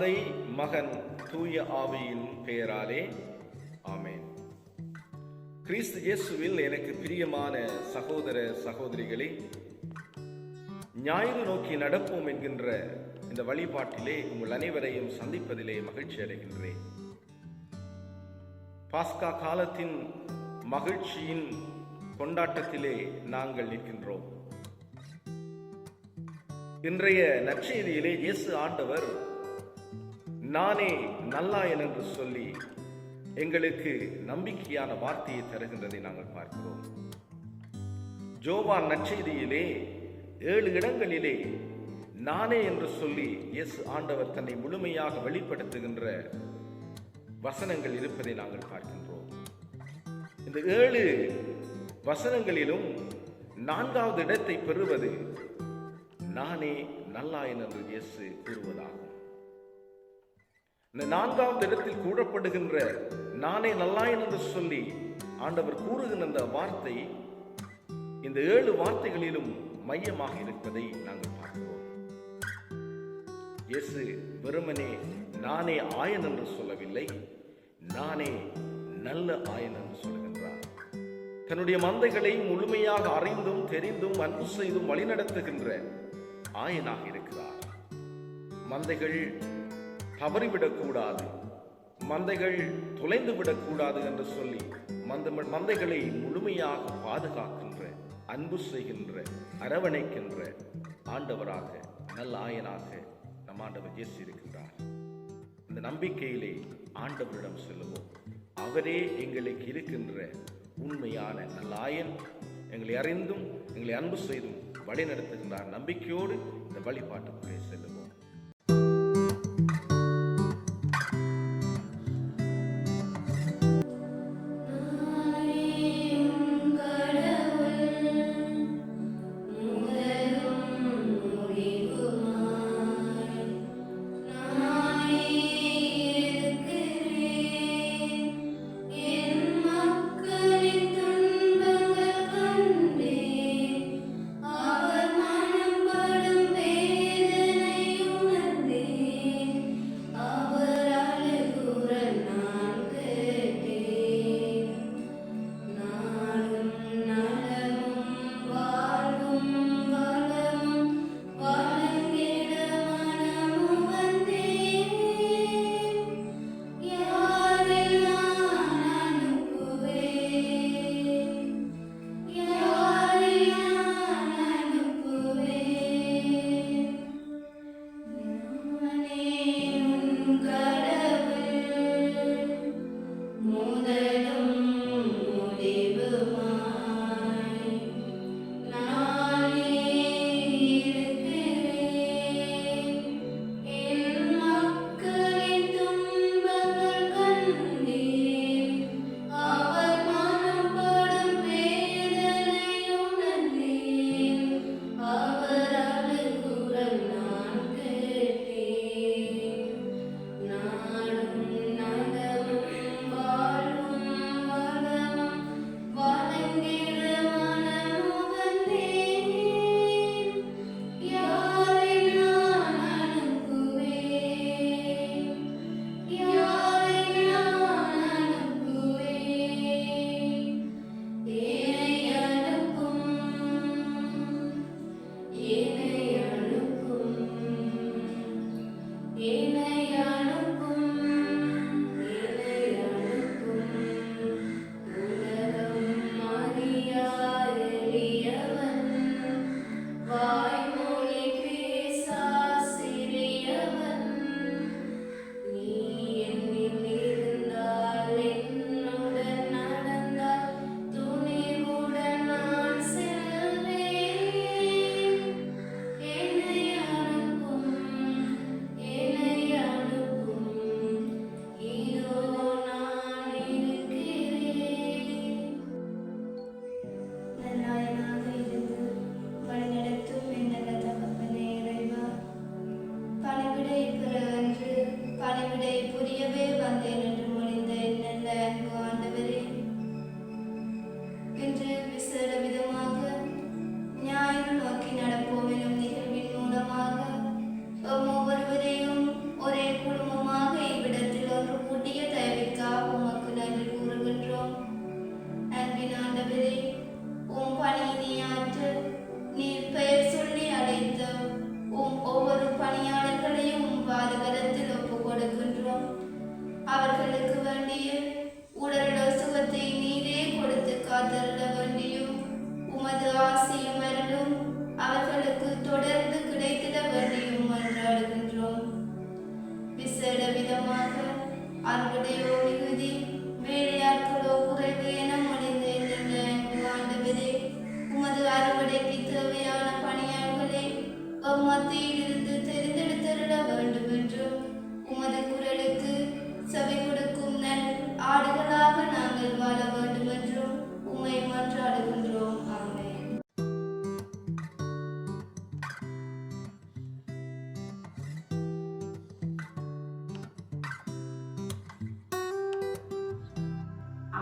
தந்தை மகன் தூய ஆவியின் பெயராலே ஆமேன். கிறிஸ்து இயேசுவில் எனக்கு பிரியமான சகோதர சகோதரிகளே ஞாயிறு நோக்கி நடப்போம் என்கின்ற இந்த வழிபாட்டிலே உங்கள் அனைவரையும் சந்திப்பதிலே மகிழ்ச்சி அடைகின்றேன். பாஸ்கா காலத்தின் மகிழ்ச்சியின் கொண்டாட்டத்திலே நாங்கள் நிற்கின்றோம். இன்றைய நற்செய்தியிலே இயேசு ஆண்டவர் நானே நல்லாயன் என்று சொல்லி எங்களுக்கு நம்பிக்கையான வார்த்தையை தருகின்றதை நாங்கள் பார்க்கிறோம். ஜோவான் நற்செய்தியிலே ஏழு இடங்களிலே நானே என்று சொல்லி எஸ் ஆண்டவர் தன்னை முழுமையாக வெளிப்படுத்துகின்ற வசனங்கள் இருப்பதை நாங்கள் பார்க்கின்றோம். இந்த ஏழு வசனங்களிலும் நான்காவது இடத்தை பெறுவது நானே நல்லாயன் என்று இயேசு கூறுவதாகும். இந்த நான்காவது இடத்தில் கூறப்படுகின்ற நானே நல்லாயன் என்று சொல்லி ஆண்டவர் கூறுகின்ற அந்த வார்த்தை இந்த ஏழு வார்த்தைகளிலும் மையமாக இருப்பதை நாங்கள் பார்க்கிறோம். இயேசு வெறுமனே நானே ஆயன் என்று சொல்லவில்லை நானே நல்ல ஆயன் என்று சொல்கின்றார். தன்னுடைய மந்தைகளை முழுமையாக அறிந்தும் தெரிந்தும் அன்பு செய்தும் வழிநடத்துகின்ற ஆயனாக இருக்கிறார். மந்தைகள் தவறிவிடக்கூடாது. மந்தைகள் தொலைந்து விடக்கூடாது என்று சொல்லி மந்த மந்தைகளை முழுமையாக பாதுகாக்கின்ற அன்பு செய்கின்ற அரவணைக்கின்ற ஆண்டவராக நல்ல ஆயனாக நம் ஆண்டவர் இயேசு இருக்கின்றார். இந்த நம்பிக்கையிலே ஆண்டவரிடம் செல்லுவோம் அவரே எங்களுக்கு இருக்கின்ற உண்மையான நல்லாயன் எங்களை அறிந்தும் எங்களை அன்பு செய்தும் வழி நடத்துகின்றார் நம்பிக்கையோடு இந்த வழிபாட்டுக்குள்ளே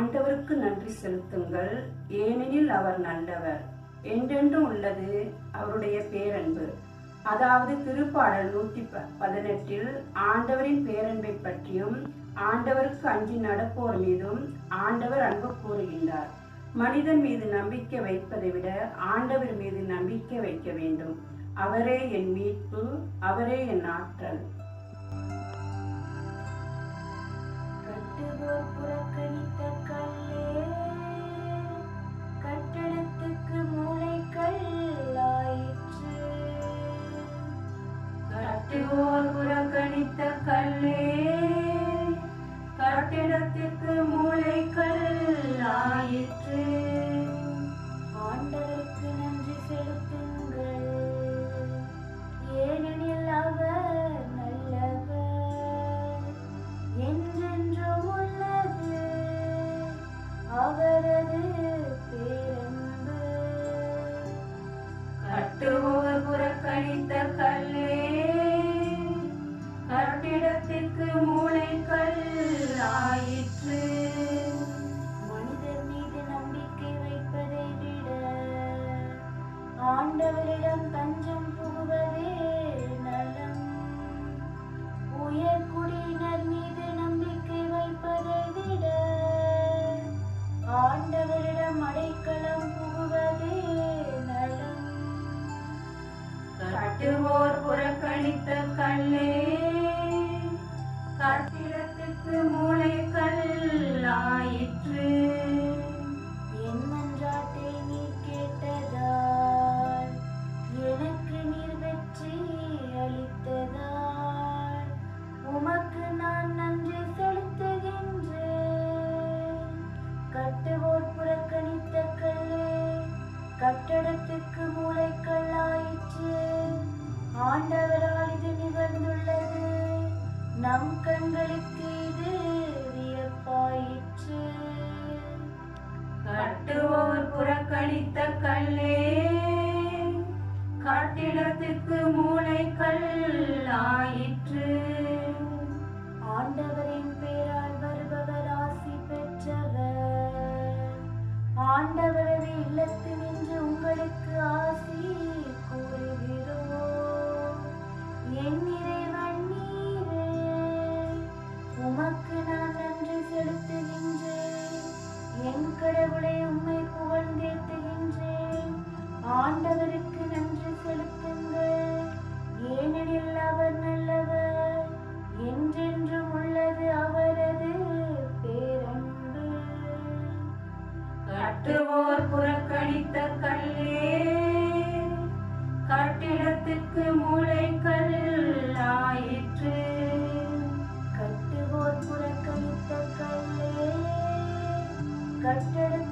ஆண்டவருக்கு நன்றி செலுத்துங்கள். ஏனெனில் அவர் நல்லவர். என்றென்றும் உள்ளது அவருடைய பேரன்பு. அதாவது திருப்பாடல் நூற்றி பதினெட்டில் ஆண்டவரின் பேரன்பை பற்றியும் ஆண்டவருக்கு அஞ்சி நடப்போர் மீதும் ஆண்டவர் அன்பு கூறுகின்றார். மனிதன் மீது நம்பிக்கை வைப்பதை விட ஆண்டவர் மீது நம்பிக்கை வைக்க வேண்டும். அவரே என் மீட்பு அவரே என் ஆற்றல். கட்டுவோர் உலகத்திற்கு மூளைக்கல் ஆயிற்று. கட்டுவோர் புறக்கணித்த கல்லே கட்டெடுத்த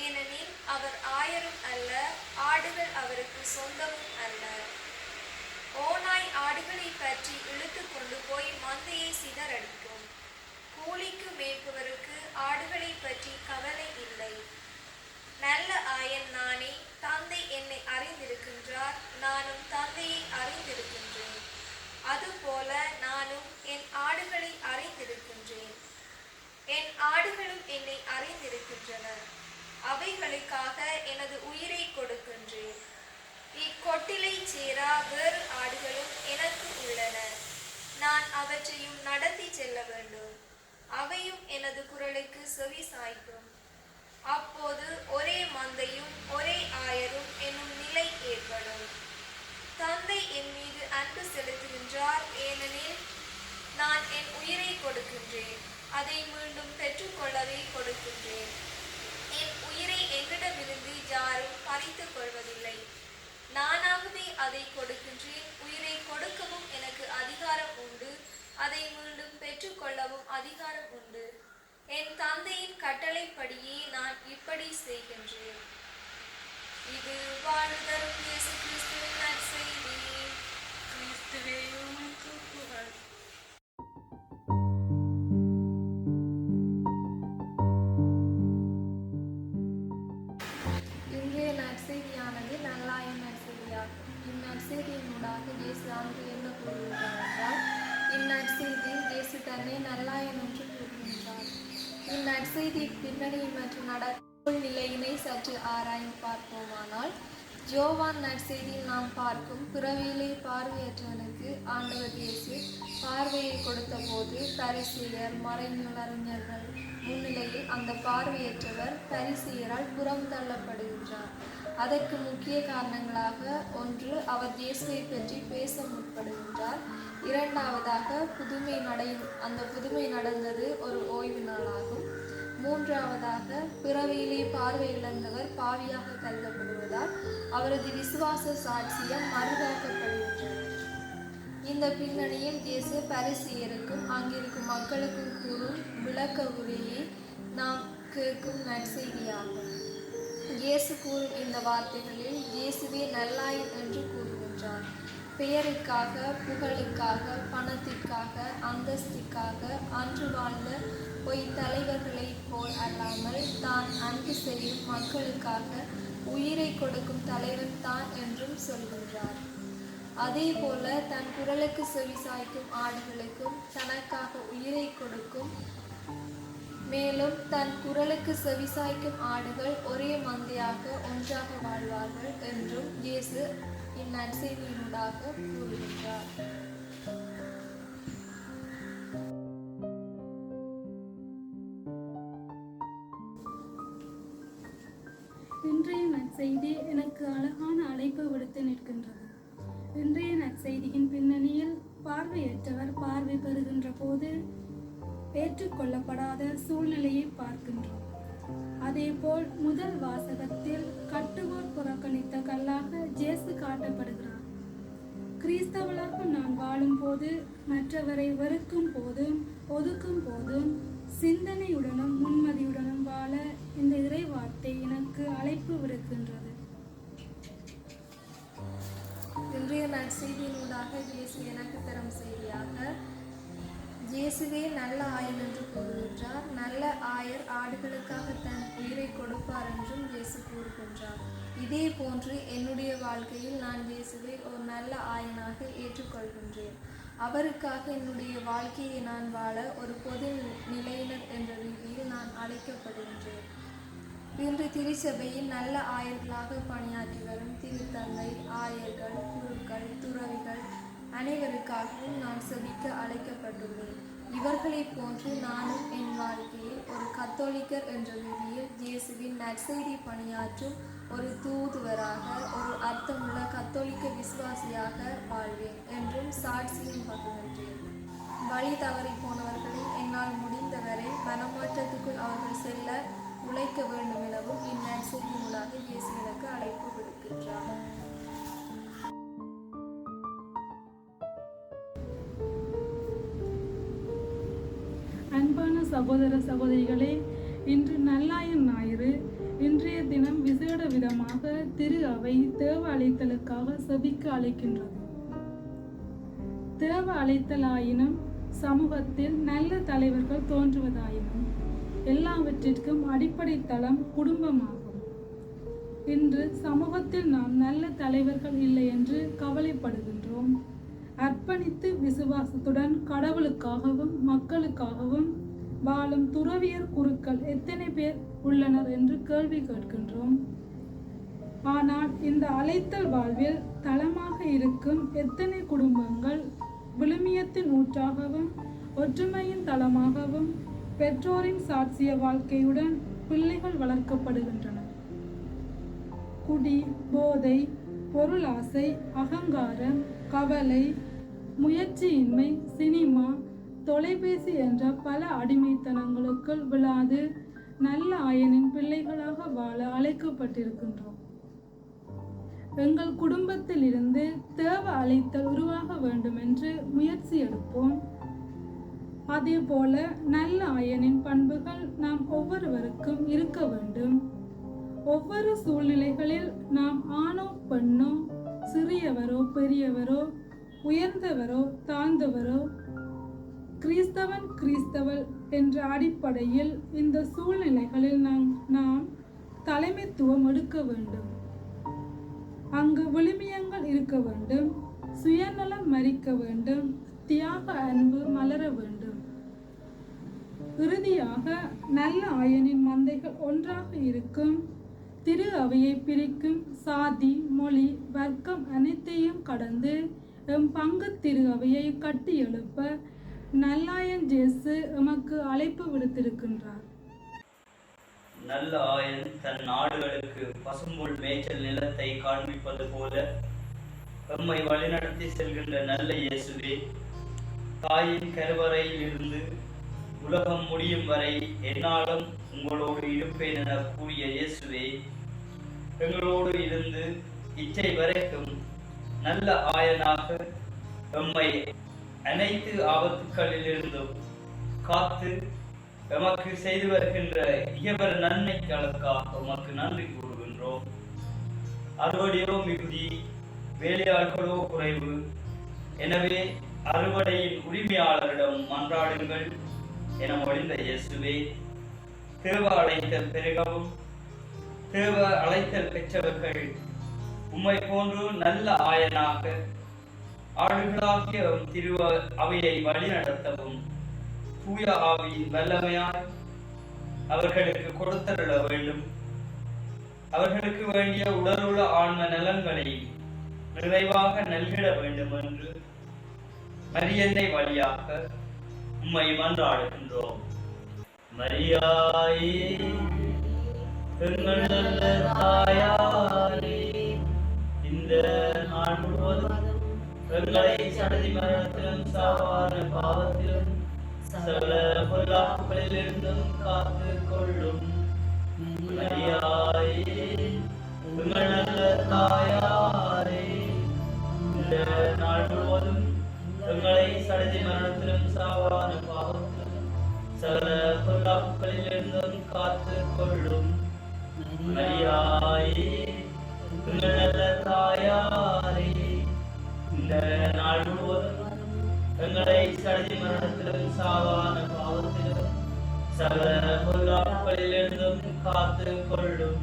ஏனெனில் அவர் ஆயரும் அல்ல ஆடுகள் அவருக்கு சொந்தமும் அல்ல. ஓநாய் ஆடுகளை பற்றி இழுத்து கொண்டு போய் மந்தையை சிதறடிக்கும். கூலிக்கு மேய்ப்பவருக்கு ஆடுகளை பற்றி கவலை இல்லை. நல்ல ஆயன் நானே தந்தை என்னை அறிந்திருக்கின்றார் நானும் தந்தையை அறிந்திருக்கின்றேன். அதுபோல நானும் என் ஆடுகளை அறிந்திருக்கின்றேன். என் ஆடுகளும் என்னை அறிந்திருக்கின்றன. அவைகளுக்காக எனது உயிரை கொடுக்கின்றேன். இக்கொட்டிலை சேரா வேறு ஆடுகளும் எனக்கு உள்ளன. நான் அவற்றையும் நடத்தி செல்ல வேண்டும். அவையும் எனது குரலுக்கு செவி சாய்க்கும். அப்போது ஒரே மந்தையும் ஒரே ஆயரும் என்னும் நிலை ஏற்படும். தந்தை என் மீது அன்பு செலுத்துகின்றார் ஏனெனில் நான் என் உயிரை கொடுக்கின்றேன். அதை மீண்டும் பெற்றுக்கொள்ளவே கொடுக்கின்றேன். நீரை உயிரை என்னிடமிருந்து யாரும் பறித்துக் கொள்வதில்லை. நானாகவே அதை கொடுக்கின்றேன். உயிரை கொடுக்கவும் எனக்கு அதிகாரம் உண்டு. அதை மீண்டும் பெற்றுக்கொள்ளவும் அதிகாரம் உண்டு. என் தந்தையின் கட்டளைப்படியே நான் இப்படி செய்கின்றேன். இது வாழ்தரும் இயேசு கிறிஸ்துவின் நற்செய்தி. கிறிஸ்துவே துறவியிலே பார்வையற்றவனுக்கு ஆண்டவர் இயேசு பார்வையை கொடுத்தபோது பரிசெயர் மறைநூலறிஞர்கள் முன்னிலையில் அந்த பார்வையற்றவர் பரிசெயரால் புறம் தள்ளப்படுகின்றார். அதற்கு முக்கிய காரணங்களாக ஒன்று அவர் இயேசுவை பற்றி பேச முற்படுகின்றார். இரண்டாவதாக புதுமை நடை அந்த புதுமை நடந்தது ஒரு ஓய்வு நாளாகும். மூன்றாவதாக பிறவியிலே பார்வை இழந்தவர் பாவியாக கருதப்படுவதால் அவரது விசுவாச சாட்சியம் மறுதாக்கப்படுகின்றது இந்த பின்னணியில் இயேசு பரிசியருக்கும் அங்கிருக்கும் மக்களுக்கும் கூறும் விளக்க உரையை நாம் கேட்கும் நற்செய்தியாகும். இயேசு கூறும் இந்த வார்த்தைகளில் இயேசுவே நல்லாயன் என்று கூறுகின்றார். பெயருக்காக புகழுக்காக பணத்திற்காக அந்தஸ்திற்காக அன்று வாழ்ந்த பொய் தலைவர்களைப் போல் அல்லாமல் தான் அன்பு செய்யும் மக்களுக்காக உயிரை கொடுக்கும் தலைவர் தான் என்றும் சொல்கின்றார். அதே போல தன் குரலுக்கு செவிசாய்க்கும் ஆடுகளுக்கும் தனக்காக உயிரை கொடுக்கும் மேலும் தன் குரலுக்கு செவிசாய்க்கும் ஆடுகள் ஒரே மந்தையாக ஒன்றாக வாழ்வார்கள் என்றும் இயேசு இந்நற்செய்தியினூடாக கூறுகின்றார். நற்செய்தி எனக்கு அழகான அழைப்பு விடுத்து நிற்கின்றது. இன்றைய நற்செய்தியின் பின்னணியில் பார்வையற்றவர் பார்வை பெறுகின்ற போது ஏற்றுக்கொள்ளப்படாத சூழ்நிலையை பார்க்கின்றோம். அதேபோல் முதல் வாசகத்தில் கட்டுவோர் புறக்கணித்த கல்லாக ஜேசு காட்டப்படுகிறார். கிறிஸ்தவளாக நான் வாழும்போது மற்றவரை வெறுக்கும் போதும் ஒதுக்கும் போதும் சிந்தனையுடனும் முன்மதியுடன் நல்ல ஆயன் என்று கூறுகின்றார். நல்ல ஆயர் ஆடுகளுக்காக தன் உயிரை கொடுப்பார் என்றும் இயேசு கூறுகின்றார். இதே போன்று என்னுடைய வாழ்க்கையில் நான் இயேசுவை ஒரு நல்ல ஆயனாக ஏற்றுக்கொள்கின்றேன். அவருக்காக என்னுடைய வாழ்க்கையை நான் வாழ ஒரு பொது நிலையினர் என்ற ரீதியில் நான் அழைக்கப்படுகின்றேன். இன்று திருச்சபையில் நல்ல ஆயர்களாக பணியாற்றி வரும் திருத்தந்தை ஆயர்கள் குருக்கள் துறவிகள் அனைவருக்காகவும் நான் செபிக்க அழைக்கப்பட்டுள்ளேன். இவர்களைப் போன்று நானும் என் வாழ்க்கையில் ஒரு கத்தோலிக்கர் என்ற விதியில் இயேசுவின் நற்செய்தி பணியாற்றும் ஒரு தூதுவராக ஒரு அர்த்தமுள்ள கத்தோலிக்க விசுவாசியாக வாழ்வேன் என்றும் சாட்சியும் பகிர்கின்றேன் வழி தவறி போனவர்களை என்னால் முடிந்தவரை மனமாற்றத்துக்குள் அவர்கள் செல்ல உழைக்க வேண்டும் எனவும் இந்நற்செய்தியினூடாக இயேசு எனக்கு அழைப்பு விடுக்கின்றார். அன்பான சகோதர சகோதரிகளே இன்று நல்லாயன் ஞாயிறு. இன்றைய தினம் விசேட விதமாக திரு அவை தேவ அழைத்தலுக்காக செபிக்க அழைக்கின்றது. தேவ அழைத்தலாயினும் சமூகத்தில் நல்ல தலைவர்கள் தோன்றுவதாயினும் எல்லாவற்றிற்கும் அடிப்படை தளம் குடும்பமாகும். இன்று சமூகத்தில் நாம் நல்ல தலைவர்கள் இல்லை என்று கவலைப்படுகின்றோம். அர்ப்பணித்து விசுவாசத்துடன் கடவுளுக்காகவும் மக்களுக்காகவும் வாழும் துறவியர் குருக்கள் எத்தனை பேர் உள்ளனர் என்று கேள்வி கேட்கின்றோம். ஆனால் இந்த அழைத்தல் வாழ்வில் தளமாக இருக்கும் எத்தனை குடும்பங்கள் விழுமியத்தின் ஊற்றாகவும் ஒற்றுமையின் தளமாகவும் பெற்றோரின் சாட்சிய வாழ்க்கையுடன் பிள்ளைகள் வளர்க்கப்படுகின்றனர் குடி போதை பொருளாசை அகங்காரம் கவலை முயற்சியின்மை சினிமா தொலைபேசி என்ற பல அடிமைத்தனங்களுக்குள் விழாது. நல்ல ஆயனின் பிள்ளைகளாக வாழ அழைக்கப்பட்டிருக்கின்றோம். எங்கள் குடும்பத்தில் இருந்து தேவ அழைத்தல் உருவாக வேண்டும் என்று முயற்சி எடுப்போம். அதே போல நல்ல ஆயனின் பண்புகள் நாம் ஒவ்வொருவருக்கும் இருக்க வேண்டும். ஒவ்வொரு சூழ்நிலைகளில் நாம் ஆணோ பெண்ணோ சிறியவரோ பெரியவரோ உயர்ந்தவரோ தாழ்ந்தவரோ கிறிஸ்தவன் கிறிஸ்தவள் என்ற அடிப்படையில் இந்த சூழ்நிலைகளில் நாம் நாம் தலைமைத்துவம் எடுக்க வேண்டும். அங்கு விழுமியங்கள் இருக்க வேண்டும் சுயநலம் மறிக்க வேண்டும் தியாக அன்பு மலர வேண்டும். இறுதியாக நல்ல ஆயனின் மந்தைகள் ஒன்றாக இருக்கும். திரு அவையை பிரிக்கும் சாதி மொழி வர்க்கம் அனைத்தையும் கடந்து எம் பங்கு திரு அவையை கட்டி எழுப்ப நல்லாயன் ஜேசு எமக்கு அழைப்பு விடுத்திருக்கின்றார். நல்ல ஆயன் தன் நாடுகளுக்கு பசும்புல் மேய்ச்சல் நிலத்தை காண்பிப்பது போல எம்மை வழிநடத்தி செல்கின்ற நல்ல இயேசுவே தாயின் கருவறையில் இருந்து உலகம் முடியும் வரை என்னாலும் உங்களோடு இருப்பேன் என கூறிய இயேசுவே எங்களோடு இருந்து இச்சை வரைக்கும் நல்ல ஆயனாக எம்மை அனைத்து ஆபத்துக்களிலிருந்தும் காத்து எமக்கு செய்து வருகின்ற இயவர நன்மைகளுக்காக உமக்கு நன்றி கூறுகின்றோம். அறுவடையோ மிகுதி வேலையாட்களோ குறைவு. எனவே அறுவடையின் உரிமையாளரிடம் மன்றாடுங்கள் என மொழிந்த இயேசுவே. தேவ அழைத்தல் பெருகவும் தேவ அழைத்தல் பெற்றவர்கள் உம்மை போன்று நல்ல ஆயனாக ஆடுகளாகிய உம் திரு அவையை வழிநடத்தவும் தூய ஆவியின் வல்லமையாய் அவர்களுக்கு கொடுத்தருள வேண்டும். அவர்களுக்கு வேண்டிய உடலுள்ள ஆன்ம நலன்களை நிறைவாக நல்கிட வேண்டும் என்று மரியன்னை வழியாக உம்மை மன்றாடுகின்றோம். மரியாயே எங்கள் நல்ல தாயாரே. இந்த நாள் முழுவதும் எங்களை சடதி மரணத்திலும் சாவான பாவத்திலும் சகல பொல்லாப்புகளிலிருந்தும் காத்து கொள்ளும் மரியாயே நல்ல தாயாரே இந்த நாள் முழுவதும் எங்களை சடதி மரணத்திலும் சாவான பாவத்திலும் சகல காத்து கொள்ளும் மரியாயே தாயாரே இந்த நாள் முழுவதும் எங்களை சடதி மரணத்திலும் சாவான பாவத்திலும் சகல காத்து கொள்ளும்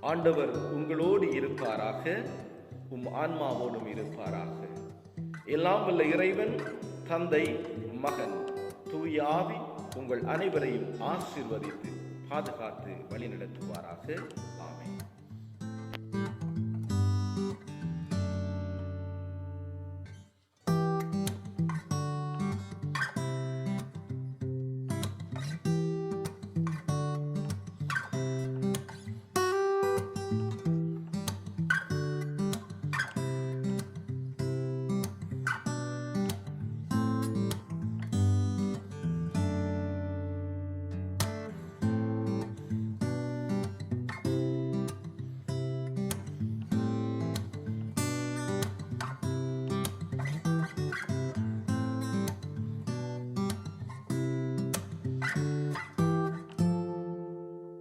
ஆண்டவர் உங்களோடு இருப்பாராக உம் ஆன்மாவோடும் இருப்பாராக. எல்லாம் வல்ல இறைவன் தந்தை மகன் தூய ஆவி உங்கள் அனைவரையும் ஆசீர்வதித்து பாதுகாத்து வழிநடத்துவாராக.